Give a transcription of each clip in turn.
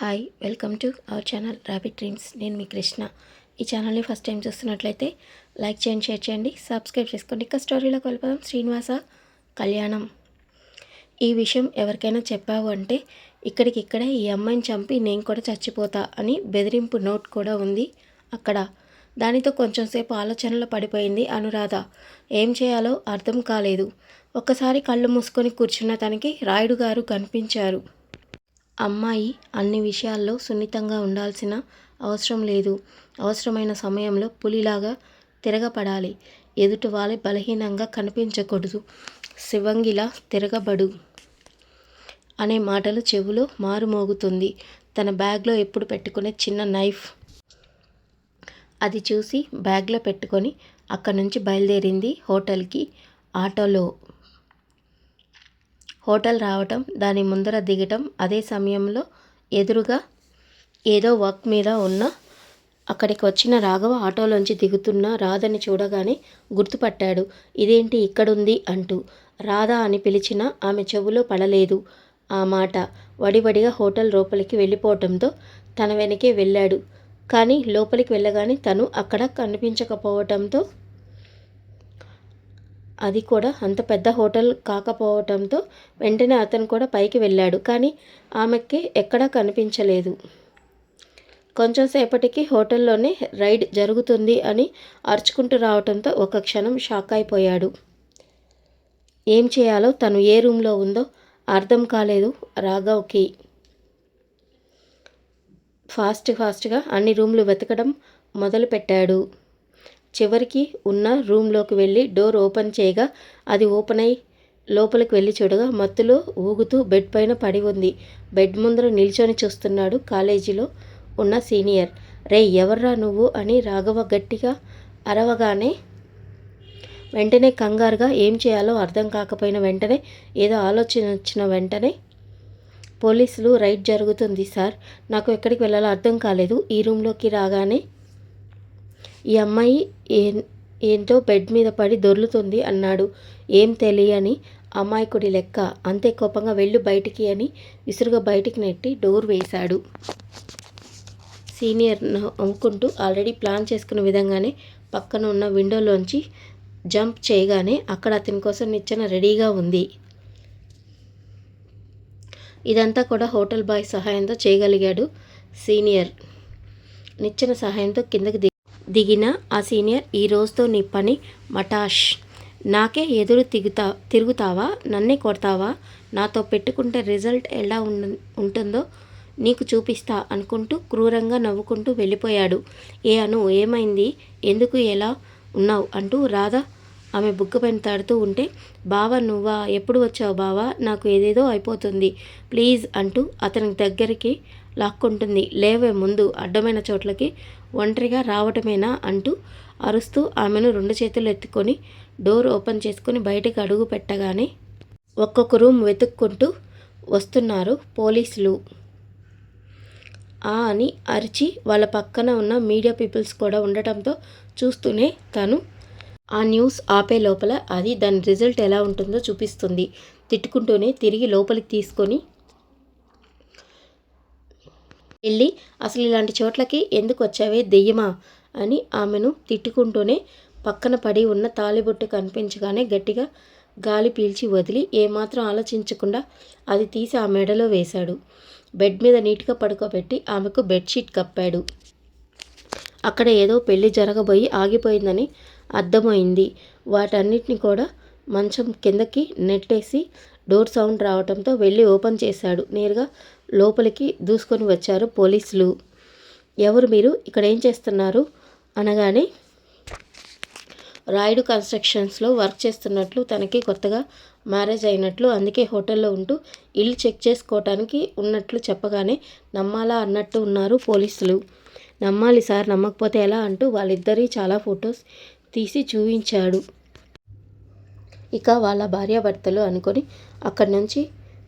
Hi welcome to our channel rapid dreams నేను మీ కృష్ణ. ఈ ఛానల్ని ఫస్ట్ టైం చూస్తున్నట్లయితే లైక్ చేయండి షేర్ చేయండి సబ్స్క్రైబ్ చేసుకోండి. ఇక స్టోరీలోకి వెళ్ళిపోదాం. శ్రీనివాస కళ్యాణం. ఈ విషయం ఎవరికైనా చెప్పావు అంటే ఇక్కడికిక్కడే ఈ అమ్మాయిని చంపి నేను కూడా చచ్చిపోతా అని బెదిరింపు నోట్ కూడా ఉంది అక్కడ. దానితో కొంచెంసేపు ఆలోచనలో పడిపోయింది అనురాధ. ఏం చేయాలో అర్థం కాలేదు. ఒక్కసారి కళ్ళు మూసుకొని కూర్చున్న తనకి రాయుడు గారు కనిపించారు. అమ్మాయి అన్ని విషయాల్లో సున్నితంగా ఉండాల్సిన అవసరం లేదు. అవసరమైన సమయంలో పులిలాగా తిరగపడాలి ఎదుటి బలహీనంగా కనిపించకూడదు. శివంగిలా తిరగబడు అనే మాటలు చెవులో మారుమోగుతుంది. తన బ్యాగ్లో ఎప్పుడు పెట్టుకునే చిన్న నైఫ్? అది చూసి బ్యాగ్లో పెట్టుకొని అక్కడి నుంచి బయలుదేరింది హోటల్కి. ఆటోలో హోటల్ రావటం దాని ముందర దిగటం అదే సమయంలో ఎదురుగా ఏదో వర్క్ మీద ఉన్న అక్కడికి వచ్చిన రాఘవ ఆటోలోంచి దిగుతున్న రాధని చూడగానే గుర్తుపట్టాడు. ఇదేంటి ఇక్కడుంది? అంటూ. రాధా అని పిలిచినా ఆమె చెవులో పడలేదు ఆ మాట. వడివడిగా హోటల్ లోపలికి వెళ్ళిపోవటంతో తన వెనకే వెళ్ళాడు. కానీ లోపలికి వెళ్ళగానే తను అక్కడ కనిపించకపోవటంతో అది కూడా అంత పెద్ద హోటల్ కాకపోవటంతో వెంటనే అతను కూడా పైకి వెళ్ళాడు. కానీ ఆమెకి ఎక్కడా కనిపించలేదు. కొంచెం సేపటికి హోటల్లోనే రైడ్ జరుగుతుంది అని అరుచుకుంటూ రావడంతో ఒక క్షణం షాక్ అయిపోయాడు. ఏం చేయాలో తను ఏ రూమ్లో ఉందో అర్థం కాలేదు రాఘవ్కి. ఫాస్ట్ ఫాస్ట్గా అన్ని రూమ్లు వెతకడం మొదలుపెట్టాడు. చివరికి ఉన్న రూమ్లోకి వెళ్ళి డోర్ ఓపెన్ చేయగా అది ఓపెన్ అయి లోపలికి వెళ్ళి చూడగా మత్తులో ఊగుతూ బెడ్ పైన పడి ఉంది. బెడ్ ముందర నిల్చొని చూస్తున్నాడు కాలేజీలో ఉన్న సీనియర్. రే ఎవర్రా నువ్వు? అని రాఘవ గట్టిగా అరవగానే వెంటనే కంగారుగా ఏం చేయాలో అర్థం కాకపోయిన వెంటనే ఏదో ఆలోచన వచ్చిన వెంటనే పోలీసులు రైడ్ జరుగుతుంది సార్. నాకు ఎక్కడికి వెళ్ళాలో అర్థం కాలేదు. ఈ రూమ్లోకి రాగానే ఈ అమ్మాయి ఏ ఏంటో బెడ్ మీద పడి దొర్లుతుంది అన్నాడు. ఏం తెలియని అమాయకుడి లెక్క. అంతే కోపంగా వెళ్ళు బయటికి అని విసురుగా బయటికి నెట్టి డోర్ వేశాడు. సీనియర్ నవ్వుకుంటూ ఆల్రెడీ ప్లాన్ చేసుకున్న విధంగానే పక్కన ఉన్న విండోలోంచి జంప్ చేయగానే అక్కడ అతని కోసం నిచ్చెన రెడీగా ఉంది. ఇదంతా కూడా హోటల్ బాయ్ సహాయంతో చేయగలిగాడు సీనియర్. నిచ్చెన సహాయంతో కిందకి దిగి దిగిన ఆ సీనియర్ ఈ రోజుతో నీ పని మటాష్. నాకే ఎదురు తిగుతా తిరుగుతావా? నన్నే కొడతావా? నాతో పెట్టుకుంటే రిజల్ట్ ఎలా ఉంటుందో నీకు చూపిస్తా అనుకుంటూ క్రూరంగా నవ్వుకుంటూ వెళ్ళిపోయాడు. ఏ అను ఏమైంది? ఎందుకు ఎలా ఉన్నావు? అంటూ రాధ ఆమె బుగ్గపైన తడుతూ ఉంటే బావా నువ్వా? ఎప్పుడు వచ్చావు బావా? నాకు ఏదేదో అయిపోతుంది. ప్లీజ్ అంటూ అతని దగ్గరికి లాక్కుంటుంది. లేవే ముందు అడ్డమైన చోట్లకి ఒంటరిగా రావటమేనా అంటూ అరుస్తూ ఆమెను రెండు చేతులు ఎత్తుకొని డోర్ ఓపెన్ చేసుకుని బయటకు అడుగు పెట్టగానే ఒక్కొక్క రూమ్ వెతుక్కుంటూ వస్తున్నారు పోలీసులు. ఆ అని అరిచి వాళ్ళ పక్కన ఉన్న మీడియా పీపుల్స్ కూడా ఉండటంతో చూస్తూనే తను ఆ న్యూస్ ఆపే లోపల అది దాని రిజల్ట్ ఎలా ఉంటుందో చూపిస్తుంది. తిట్టుకుంటూనే తిరిగి లోపలికి తీసుకొని వెళ్ళి అసలు ఇలాంటి చోట్లకి ఎందుకు వచ్చావే దెయ్యమా? అని ఆమెను తిట్టుకుంటూనే పక్కన పడి ఉన్న తాలిబొట్టు కనిపించగానే గట్టిగా గాలి పీల్చి వదిలి ఏమాత్రం ఆలోచించకుండా అది తీసి ఆ మెడలో వేశాడు. బెడ్ మీద నీట్గా పడుకోబెట్టి ఆమెకు బెడ్షీట్ కప్పాడు. అక్కడ ఏదో పెళ్ళి జరగబోయి ఆగిపోయిందని అర్థమైంది. వాటన్నిటిని కూడా మంచం కిందకి నెట్టేసి డోర్ సౌండ్ రావడంతో వెళ్ళి ఓపెన్ చేశాడు. నేరుగా లోపలికి దూసుకొని వచ్చారు పోలీసులు. ఎవరు మీరు? ఇక్కడ ఏం చేస్తున్నారు? అనగానే రాయుడు కన్స్ట్రక్షన్స్లో వర్క్ చేస్తున్నట్లు తనకి కొత్తగా మ్యారేజ్ అయినట్లు అందుకే హోటల్లో ఉంటూ ఇల్లు చెక్ చేసుకోవటానికి ఉన్నట్లు చెప్పగానే నమ్మాలా అన్నట్టు ఉన్నారు పోలీసులు. నమ్మాలి సార్ నమ్మకపోతే ఎలా అంటూ వాళ్ళిద్దరి చాలా ఫొటోస్ తీసి చూపించాడు. ఇక వాళ్ళ భార్యాభర్తలు అనుకొని అక్కడి నుంచి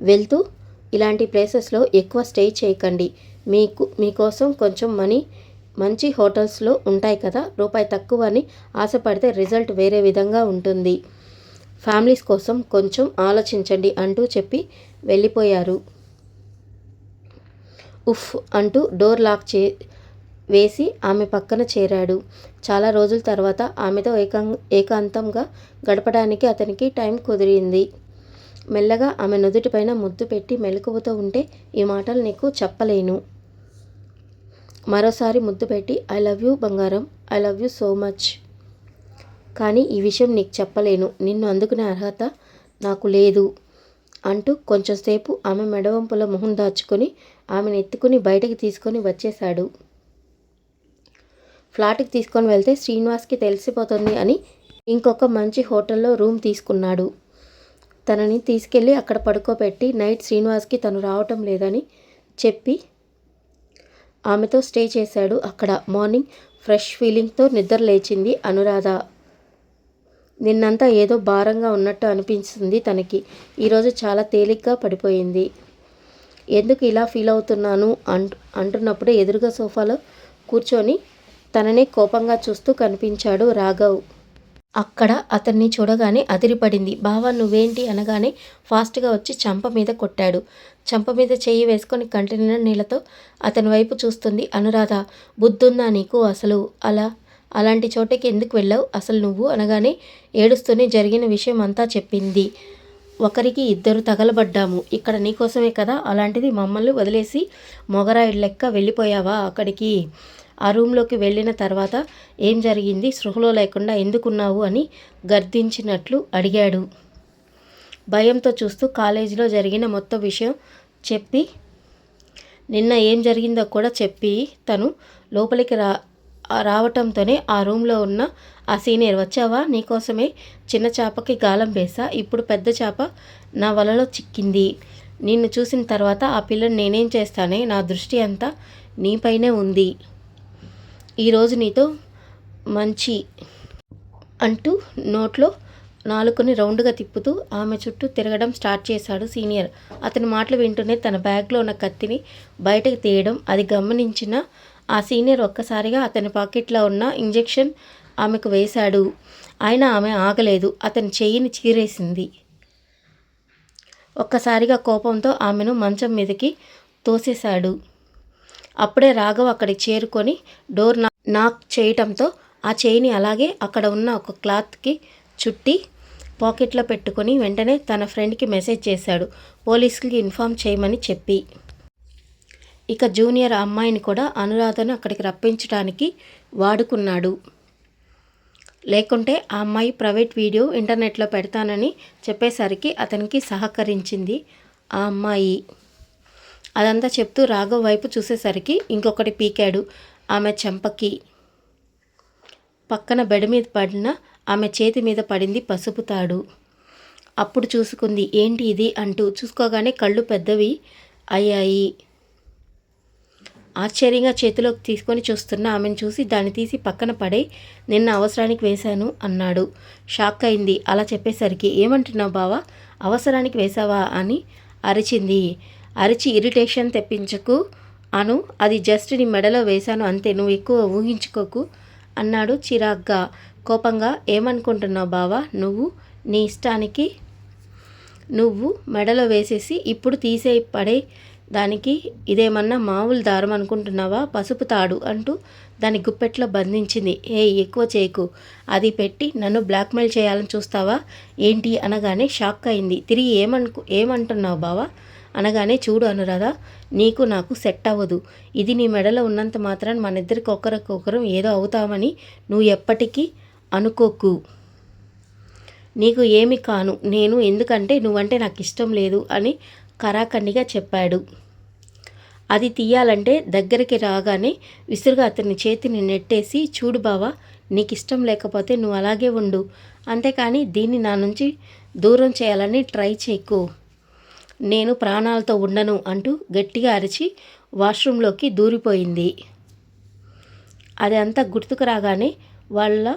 వెళ్తూ ఇలాంటి ప్లేసెస్లో ఎక్కువ స్టే చేయకండి. మీకు మీకోసం కొంచెం మనీ మంచి హోటల్స్లో ఉంటాయి కదా రూపాయి తక్కువ అని ఆశపడితే రిజల్ట్ వేరే విధంగా ఉంటుంది. ఫ్యామిలీస్ కోసం కొంచెం ఆలోచించండి అంటూ చెప్పి వెళ్ళిపోయారు. ఉఫ్ అంటూ డోర్ లాక్ చే వేసి ఆమె పక్కన చేరాడు. చాలా రోజుల తర్వాత ఆమెతో ఏకాం ఏకాంతంగా గడపడానికి అతనికి టైం కుదిరింది. మెల్లగా ఆమె నుదుటిపైన ముద్దు పెట్టి మెలకువతో ఉంటే ఈ మాటలు నీకు చెప్పలేను. మరోసారి ముద్దు పెట్టి ఐ లవ్ యూ బంగారం I love you so much. కానీ ఈ విషయం నీకు చెప్పలేను. నిన్ను అందుకునే అర్హత నాకు లేదు అంటూ కొంచెంసేపు ఆమె మెడవంపుల మొహం దాచుకొని ఆమెను ఎత్తుకుని బయటికి తీసుకొని వచ్చేశాడు. ఫ్లాట్కి తీసుకొని వెళ్తే శ్రీనివాస్కి తెలిసిపోతుంది అని ఇంకొక మంచి హోటల్లో రూమ్ తీసుకున్నాడు. తనని తీసుకెళ్ళి అక్కడ పడుకోబెట్టి నైట్ శ్రీనివాస్కి తను రావటం లేదని చెప్పి ఆమెతో స్టే చేశాడు. అక్కడ మార్నింగ్ ఫ్రెష్ ఫీలింగ్తో నిద్ర లేచింది అనురాధ. నిన్నంతా ఏదో భారంగా ఉన్నట్టు అనిపించింది తనకి. ఈరోజు చాలా తేలిగ్గా పడిపోయింది. ఎందుకు ఇలా ఫీల్ అవుతున్నాను అంటు అంటున్నప్పుడే ఎదురుగా సోఫాలో కూర్చొని తననే కోపంగా చూస్తూ కనిపించాడు రాఘవ్. అక్కడ అతన్ని చూడగానే అదిరిపడింది. బావా నువ్వేంటి అనగానే ఫాస్ట్గా వచ్చి చంప మీద కొట్టాడు. చంప మీద చెయ్యి వేసుకొని కంటిన నీళ్ళతో అతని వైపు చూస్తుంది అనురాధ. బుద్ధుందా నీకు అసలు? అలా? అలాంటి చోటకి ఎందుకు వెళ్ళావు? అసలు నువ్వు? అనగానే ఏడుస్తూనే జరిగిన విషయం అంతా చెప్పింది. ఒకరికి ఇద్దరు తగలబడ్డాము. ఇక్కడ నీకోసమే కదా? అలాంటిది మమ్మల్ని వదిలేసి మొగరాయిడ్ లెక్క వెళ్ళిపోయావా అక్కడికి? ఆ రూమ్లోకి వెళ్ళిన తర్వాత ఏం జరిగింది? సృహలో లేకుండా ఎందుకున్నావు అని గర్దించినట్లు అడిగాడు. భయంతో చూస్తూ కాలేజీలో జరిగిన మొత్తం విషయం చెప్పి నిన్న ఏం జరిగిందో కూడా చెప్పి తను లోపలికి రా రావటంతోనే ఆ రూమ్లో ఉన్న ఆ సీనియర్ వచ్చావా? నీకోసమే చిన్న చేపకి గాలం వేసా ఇప్పుడు పెద్ద చేప నా వలలో చిక్కింది. నిన్ను చూసిన తర్వాత ఆ పిల్లని నేనేం చేస్తానే? నా దృష్టి అంతా నీపైనే ఉంది. ఈరోజు నీతో మంచి అంటూ నోట్లో నాలుకని రౌండ్గా తిప్పుతూ ఆమె చుట్టూ తిరగడం స్టార్ట్ చేశాడు సీనియర్. అతని మాటలు వింటూనే తన బ్యాగ్లో ఉన్న కత్తిని బయటకు తీయడం అది గమనించిన ఆ సీనియర్ ఒక్కసారిగా అతని పాకెట్లో ఉన్న ఇంజెక్షన్ ఆమెకు వేశాడు. అయినా ఆమె ఆగలేదు అతని చెయ్యిని చీరేసింది. ఒక్కసారిగా కోపంతో ఆమెను మంచం మీదకి తోసేశాడు. అప్పుడే రాఘవ్ అక్కడికి చేరుకొని డోర్ నాక్ చేయటంతో ఆ చేయిని అలాగే అక్కడ ఉన్న ఒక క్లాత్కి చుట్టి పాకెట్లో పెట్టుకొని వెంటనే తన ఫ్రెండ్కి మెసేజ్ చేశాడు. పోలీసులకి ఇన్ఫామ్ చేయమని చెప్పి. ఇక జూనియర్ అమ్మాయిని కూడా అనురాధను అక్కడికి రప్పించడానికి వాడుకున్నాడు. లేకుంటే ఆ అమ్మాయి ప్రైవేట్ వీడియో ఇంటర్నెట్లో పెడతానని చెప్పేసరికి అతనికి సహకరించింది ఆ అమ్మాయి. అదంతా చెప్తూ రాఘవ్ వైపు చూసేసరికి ఇంకొకటి పీకాడు. ఆమె చెంపకి పక్కన బెడ మీద పడిన ఆమె చేతి మీద పడింది పసుపు తాడు. అప్పుడు చూసుకుంది ఏంటి ఇది? అంటూ చూసుకోగానే కళ్ళు పెద్దవి అయ్యాయి. ఆశ్చర్యంగా చేతిలోకి తీసుకొని చూస్తున్న ఆమెను చూసి దాన్ని తీసి పక్కన పడే నిన్న అవసరానికి వేశాను అన్నాడు. షాక్ అయింది అలా చెప్పేసరికి ఏమంటున్నావు బావా? అవసరానికి వేశావా? అని అరిచింది. అరిచి ఇరిటేషన్ తెప్పించకు. అను అది జస్ట్ నీ మెడలో వేశాను అంతే నువ్వు ఎక్కువ ఊహించుకోకు అన్నాడు చిరాగ్గా. కోపంగా ఏమనుకుంటున్నావు బావా నువ్వు నీ ఇష్టానికి నువ్వు మెడలో వేసేసి ఇప్పుడు తీసే పడే దానికి ఇదేమన్నా మామూలు దారం అనుకుంటున్నావా? పసుపు తాడు అంటూ దాని గుప్పెట్లో బంధించింది. ఏ ఎక్కువ చేయకు. అది పెట్టి నన్ను బ్లాక్మెయిల్ చేయాలని చూస్తావా? ఏంటి అనగానే షాక్ అయింది. తిరిగి ఏమనుకు ఏమంటున్నావు బావా? అనగానే చూడు అనురాధ నీకు నాకు సెట్ అవ్వదు. ఇది నీ మెడలో ఉన్నంత మాత్రాన్ని మన ఇద్దరికి ఒకరికొకరం ఏదో అవుతామని నువ్వు ఎప్పటికీ అనుకోకు. నీకు ఏమి కాను నేను ఎందుకంటే నువ్వంటే నాకు ఇష్టం లేదు అని కరాఖండిగా చెప్పాడు. అది తీయాలంటే దగ్గరికి రాగానే విసురుగా అతని చేతిని నెట్టేసి చూడు బావా నీకు ఇష్టం లేకపోతే నువ్వు అలాగే ఉండు. అంతేకాని దీన్ని నా నుంచి దూరం చేయాలని ట్రై చేయకు నేను ప్రాణాలతో ఉండను అంటూ గట్టిగా అరిచి వాష్రూంలోకి దూరిపోయింది. అది అంతా గుర్తుకు రాగానే వాళ్ళ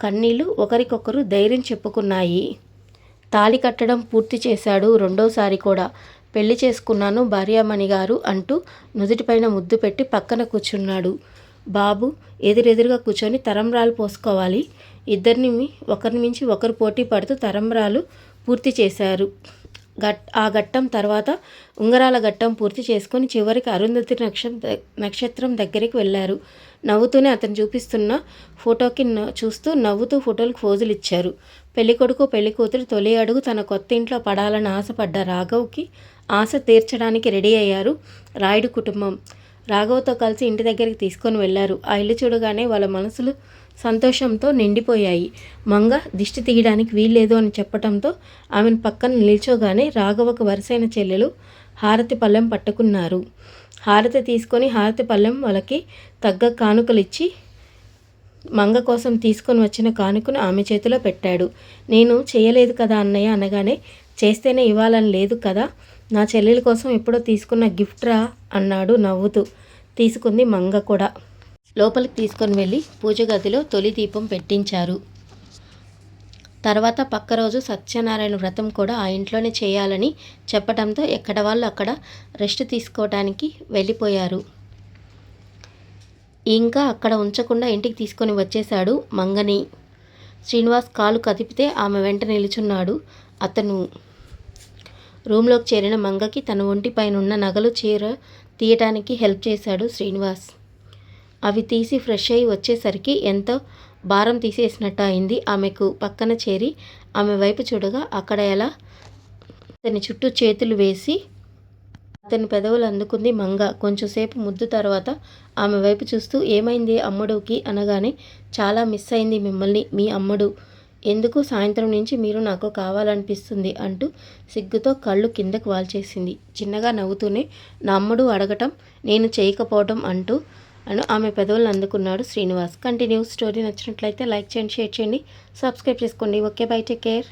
కన్నీళ్ళు ఒకరికొకరు ధైర్యం చెప్పుకున్నాయి. తాళి కట్టడం పూర్తి చేశాడు రెండోసారి కూడా. పెళ్ళి చేసుకున్నాను భార్యామణి గారు అంటూ నుదుటిపైన ముద్దు పెట్టి పక్కన కూర్చున్నాడు. బాబు ఎదురెదురుగా కూర్చొని తరంరాలు పోసుకోవాలి. ఇద్దరిని ఒకరిని మించి ఒకరు పోటీ పడుతూ తరంరాలు పూర్తి చేశారు. గట్ ఆ ఘట్టం తర్వాత ఉంగరాల ఘట్టం పూర్తి చేసుకొని చివరికి అరుంధతి నక్షత్ర నక్షత్రం దగ్గరికి వెళ్ళారు. నవ్వుతూనే అతను చూపిస్తున్న ఫోటోకి న- చూస్తూ నవ్వుతూ ఫోటోలకు ఫోజులు ఇచ్చారు. పెళ్ళికొడుకు పెళ్ళికూతురు తొలి అడుగు తన కొత్త ఇంట్లో పడాలని ఆశపడ్డ రాఘవ్కి ఆశ తీర్చడానికి రెడీ అయ్యారు రాయుడు కుటుంబం. రాఘవ్తో కలిసి ఇంటి దగ్గరికి తీసుకొని వెళ్ళారు. ఆ ఇల్లు చూడగానే వాళ్ళ మనసులు సంతోషంతో నిండిపోయాయి. మంగ దిష్టి తీయడానికి వీల్లేదు అని చెప్పటంతో ఆమెను పక్కన నిల్చోగానే రాఘవకు వరుసైన చెల్లెలు హారతి పళ్ళెం పట్టుకున్నారు. హారతి తీసుకొని హారతి పళ్ళెం వాళ్ళకి తగ్గ కానుకలిచ్చి మంగ కోసం తీసుకొని వచ్చిన కానుకను ఆమె చేతిలో పెట్టాడు. నేను చేయలేదు కదా అన్నయ్య అనగానే చేస్తేనే ఇవ్వాలని లేదు కదా నా చెల్లెల కోసం ఎప్పుడో తీసుకున్న గిఫ్ట్ రా అన్నాడు నవ్వుతూ తీసుకుంది మంగ కూడా. లోపలికి తీసుకొని వెళ్ళి పూజ గదిలో తొలి దీపం పెట్టించారు. తర్వాత పక్క రోజు సత్యనారాయణ వ్రతం కూడా ఆ ఇంట్లోనే చేయాలని చెప్పడంతో ఎక్కడ వాళ్ళు అక్కడ రెస్ట్ తీసుకోవడానికి వెళ్ళిపోయారు. ఇంకా అక్కడ ఉంచకుండా ఇంటికి తీసుకొని వచ్చేశాడు మంగని. శ్రీనివాస్ కాలు కదిపితే ఆమె వెంట నిలుచున్నాడు అతను. రూమ్లోకి చేరిన మంగకి తన ఒంటిపైనున్న నగలు చీర తీయటానికి హెల్ప్ చేశాడు శ్రీనివాస్. అవి తీసి ఫ్రెష్ అయ్యి వచ్చేసరికి ఎంతో భారం తీసేసినట్టు అయింది. ఆమెకు పక్కన చేరి ఆమె వైపు చూడగా అక్కడ ఎలా అతని చుట్టూ చేతులు వేసి అతని పెదవులు అందుకుంది మంగ. కొంచెంసేపు ముద్దు తర్వాత ఆమె వైపు చూస్తూ ఏమైంది అమ్ముడుకి అనగానే చాలా మిస్ అయింది మిమ్మల్ని మీ అమ్ముడు. ఎందుకు సాయంత్రం నుంచి మీరు నాకు కావాలనిపిస్తుంది అంటూ సిగ్గుతో కళ్ళు కిందకు వాల్చేసింది. చిన్నగా నవ్వుతూనే నా అమ్ముడు అడగటం నేను చేయకపోవటం అంటూ అను ఆమె పెదవులను అందుకున్నాడు శ్రీనివాస్. కంటిన్యూ స్టోరీ నచ్చినట్లయితే లైక్ చేయండి షేర్ చేయండి. సబ్స్క్రైబ్ చేసుకోండి. Okay bye take care